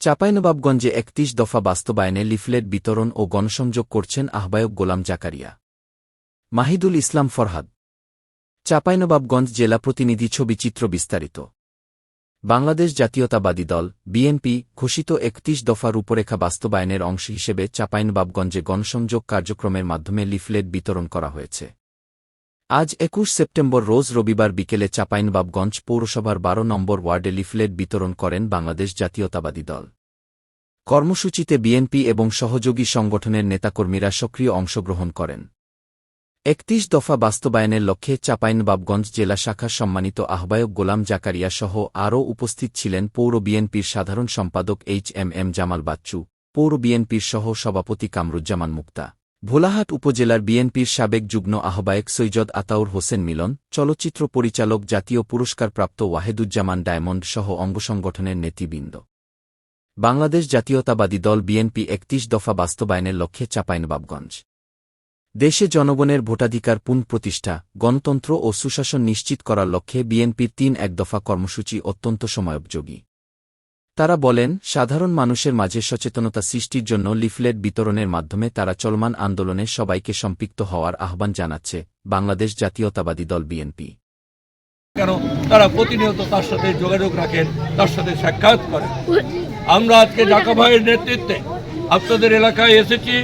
চাঁপাইনবাবগঞ্জে একত্রিশ দফা বাস্তবায়নে লিফলেট বিতরণ ও গণসংযোগ করছেন আহ্বায়ক গোলাম জাকারিয়া। মাহিদুল ইসলাম ফরহাদ। চাঁপাইনবাবগঞ্জ জেলা প্রতিনিধি ছবি চিত্র বিস্তারিত। বাংলাদেশ জাতীয়তাবাদী দল, বিএনপি, ঘোষিত একত্রিশ দফা রূপরেখা বাস্তবায়নের অংশ হিসেবে চাঁপাইনবাবগঞ্জে গণসংযোগ কার্যক্রমের মাধ্যমে লিফলেট বিতরণ করা হয়েছে। আজ একুশ সেপ্টেম্বর রোজ রবিবার বিকেলে চাঁপাইনবাবগঞ্জ পৌরসভার বারো নম্বর ওয়ার্ডে লিফলেট বিতরণ করেন বাংলাদেশ জাতীয়তাবাদী দল। কর্মসূচিতে বিএনপি এবং সহযোগী সংগঠনের নেতাকর্মীরা সক্রিয় অংশগ্রহণ করেন। একত্রিশ দফা বাস্তবায়নের লক্ষ্যে চাঁপাইনবাবগঞ্জ জেলা শাখার সম্মানিত আহ্বায়ক গোলাম জাকারিয়া সহ আরও উপস্থিত ছিলেন পৌর বিএনপির সাধারণ সম্পাদক H M M Jamal Bachchu, পৌর বিএনপির সহ সভাপতি কামরুজ্জামান মুক্তা। ভোলাহাট উপজেলার বিএনপির সাবেক যুগ্ম আহ্বায়ক সৈয়দ আতাউর হোসেন মিলন, চলচ্চিত্র পরিচালক জাতীয় পুরস্কারপ্রাপ্ত ওয়াহেদুজ্জামান ডায়মন্ড সহ অঙ্গসংগঠনের নেতৃবৃন্দ। বাংলাদেশ জাতীয়তাবাদী দল বিএনপি একত্রিশ দফা বাস্তবায়নের লক্ষ্যে চাঁপাইনবাবগঞ্জ। দেশে জনগণের ভোটাধিকার পুনঃপ্রতিষ্ঠা, গণতন্ত্র ও সুশাসন নিশ্চিত করার লক্ষ্যে বিএনপির তিন এক দফা কর্মসূচি অত্যন্ত সময়োপযোগী। তারা বলেন, সাধারণ মানুষের মাঝে সচেতনতা সৃষ্টির জন্য লিফলেট বিতরণের মাধ্যমে তারা চলমান আন্দোলনে সবাইকে সম্পৃক্ত হওয়ার আহ্বান জানাচ্ছে বাংলাদেশ জাতীয়তাবাদী দল বিএনপি। কেন? তারা প্রতিনিয়ত তার সাথে যোগাযোগ রাখেন, তার সাথে সাক্ষাৎ করেন। আমরা আজকে ঢাকা ভাইয়ের নেতৃত্বে আপনাদের এলাকায় এসেছি।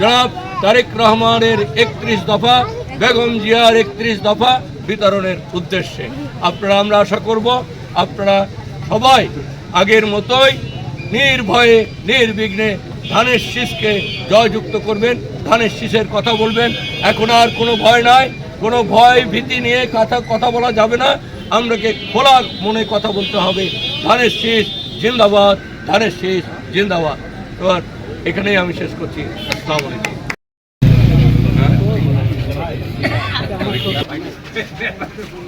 জনাব তারেক রহমানের একত্রিশ দফা, বেগম জিয়ার একত্রিশ দফা বিতরণের উদ্দেশ্যে। আপনারা, আমরা আশা করব, আপনারা সবাই আগের মতোই নির্ভয়ে নির্বিঘ্নে ধানের শীষকে জয়যুক্ত করবেন ধানের শীষের কথা বলবেন। এখন আর কোনো ভয় নাই কোনো ভয় ভীতি নিয়ে কথা কথা বলা যাবে না। আমরাকে খোলা মনে কথা বলতে হবে। ধানের শীষ জিন্দাবাদ ধানের শীষ জিন্দাবাদ। এবার এখানেই আমি শেষ করছি। আসসালামু আলাইকুম।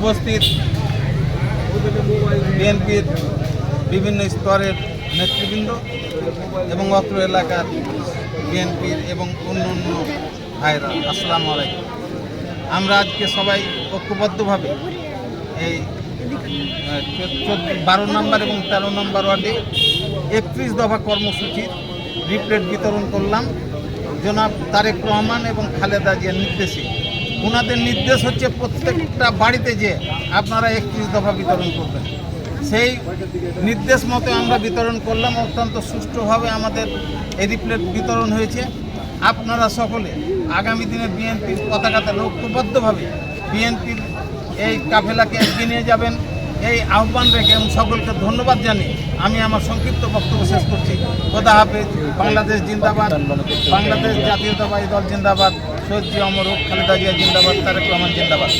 উপস্থিত বিএনপির বিভিন্ন স্তরের নেতৃবৃন্দ এবং অত্র এলাকার বিএনপির এবং অন্য অন্য ভাইরা আসসালামু আলাইকুম। আমরা আজকে সবাই ঐক্যবদ্ধভাবে এই বারো নম্বর এবং তেরো নম্বর ওয়ার্ডে একত্রিশ দফা কর্মসূচির রিপ্লেট বিতরণ করলাম। জনাব তারেক রহমান এবং খালেদা জিয়ার নির্দেশে। ওনাদের নির্দেশ হচ্ছে প্রত্যেকটা বাড়িতে যে আপনারা একত্রিশ দফা বিতরণ করবেন। সেই নির্দেশ মতো আমরা বিতরণ করলাম, অত্যন্ত সুষ্ঠুভাবে আমাদের এই রিপ্লেট বিতরণ হয়েছে। আপনারা সকলে আগামী দিনে বিএনপির পতাকাতে লক্ষ্যবদ্ধভাবে বিএনপির এই কাফেলাকে এগিয়ে নিয়ে যাবেন। এই আহ্বান রেখে এবং সকলকে ধন্যবাদ জানিয়ে আমি আমার সংক্ষিপ্ত বক্তব্য শেষ করছি। খোদা হাফেজ, বাংলাদেশ জিন্দাবাদ, বাংলাদেশ জাতীয়তাবাদী দল জিন্দাবাদ। সৈয়দ আমার অমর খালেদা জিয়া জিন্দাবাদ তারেক রহমান জিন্দাবাদ।